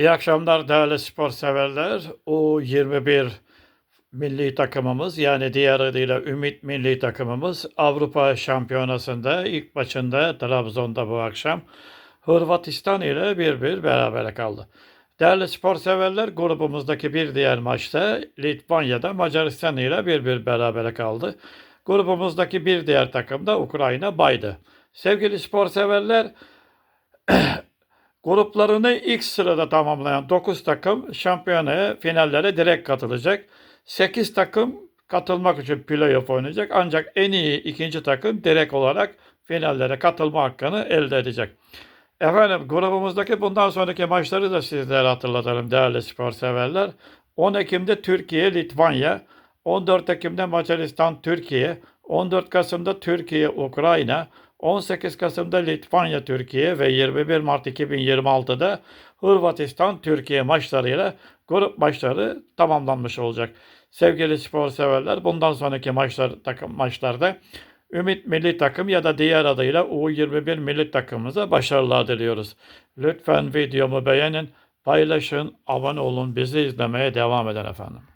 İyi akşamlar değerli spor severler. U21 milli takımımız yani diğer adıyla Ümit milli takımımız Avrupa Şampiyonası'nda ilk maçında Trabzon'da bu akşam Hırvatistan ile 1-1 berabere kaldı. Değerli spor severler grubumuzdaki bir diğer maçta Litvanya'da Macaristan ile 1-1 berabere kaldı. Grubumuzdaki bir diğer takım da Ukrayna baydı. Sevgili spor severler Gruplarını ilk sırada tamamlayan 9 takım şampiyonaya finallere direkt katılacak. 8 takım katılmak için playoff oynayacak. Ancak en iyi ikinci takım direkt olarak finallere katılma hakkını elde edecek. Efendim grubumuzdaki bundan sonraki maçları da sizlere hatırlatalım değerli spor severler. 10 Ekim'de Türkiye, Litvanya, 14 Ekim'de Macaristan, Türkiye, 14 Kasım'da Türkiye, Ukrayna, 18 Kasım'da Litvanya, Türkiye ve 21 Mart 2026'da Hırvatistan, Türkiye maçlarıyla grup maçları tamamlanmış olacak. Sevgili spor severler bundan sonraki maçlar, takım maçlarda Ümit Milli Takım ya da diğer adıyla U21 Milli Takımımıza başarılar diliyoruz. Lütfen videomu beğenin, paylaşın, abone olun, bizi izlemeye devam edin efendim.